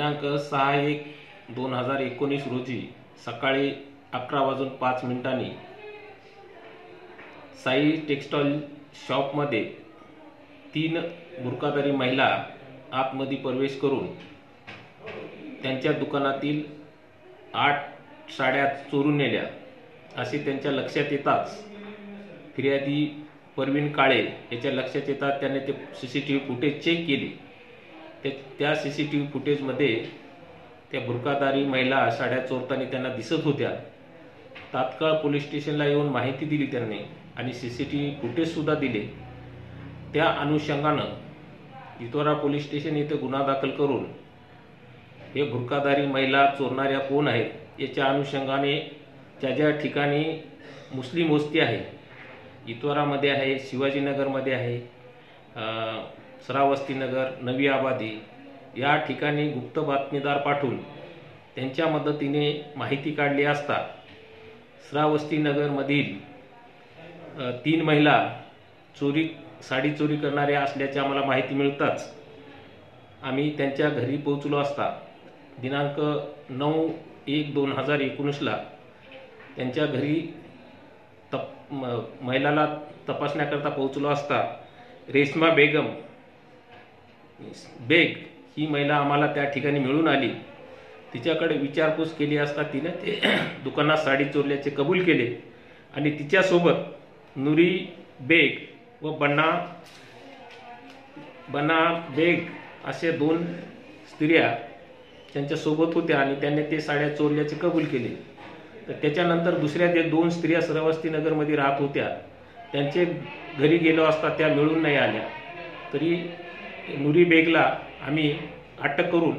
दिनांक सहा एक दोन हजार एकोणीस रोजी सकाळी अकरा वाजून पाच मिनिटांनी साई टेक्स्टाईल शॉपमध्ये तीन बुरकादारी महिला आतमध्ये प्रवेश करून त्यांच्या दुकानातील आठ साड्या चोरून नेल्या. असे त्यांच्या लक्षात येताच फिर्यादी परवीन काळे याच्या लक्षात येतात त्याने ते C C T V footage check केली. ते त्या सी सी टी व्ही फुटेजमध्ये त्या बुरकादारी महिला साड्या चोरताना त्यांना दिसत होत्या. तात्काळ पोलीस स्टेशनला येऊन माहिती दिली त्यांनी आणि सी सी टी व्ही फुटेजसुद्धा दिले. त्या अनुषंगानं इतोरा पोलीस स्टेशन येथे गुन्हा दाखल करून हे बुरकादारी महिला चोरणाऱ्या कोण आहेत याच्या अनुषंगाने ज्या ज्या ठिकाणी मुस्लिम वस्ती आहे इतवारामध्ये आहे शिवाजीनगरमध्ये आहे श्रावस्तीनगर नवी आबादी या ठिकाणी गुप्त बातमीदार पाठवून त्यांच्या मदतीने माहिती काढली असता श्रावस्तीनगरमधील तीन महिला चोरी साडी चोरी करणाऱ्या असल्याची आम्हाला माहिती मिळताच आम्ही त्यांच्या घरी पोहोचलो असता. दिनांक नऊ एक दोन हजार एकोणीसला त्यांच्या घरी तप म- महिलाला तपासण्याकरता पोहोचलो असता रेश्मा बेगम बेग ही महिला आम्हाला त्या ठिकाणी मिळून आली. तिच्याकडे विचारपूस केली असता तिने ते दुकानात साडी चोरल्याचे कबूल केले. आणि तिच्यासोबत नुरी बेग व बन्ना बना बेग असे दोन स्त्रिया त्यांच्यासोबत होत्या आणि त्यांनी ते साड्या चोरल्याचे कबूल केले. तर त्याच्यानंतर दुसऱ्या जे दोन स्त्रिया श्रवस्तीनगरमध्ये राहत होत्या. त्यांचे घरी गेलो असता त्या मिळून नाही आल्या. तरी नुरी बेगला आम्ही अटक करून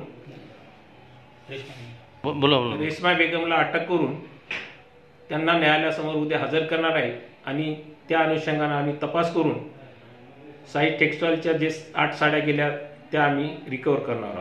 बोला बोला रेश्मा बेगमला अटक करून त्यांना न्यायालयासमोर उद्या हजर करणार आहे आणि त्या अनुषंगाने आम्ही तपास करून साई टेक्स्टाईलच्या जे आठ साड्या गेल्या त्या आम्ही रिकवर करणार आहोत.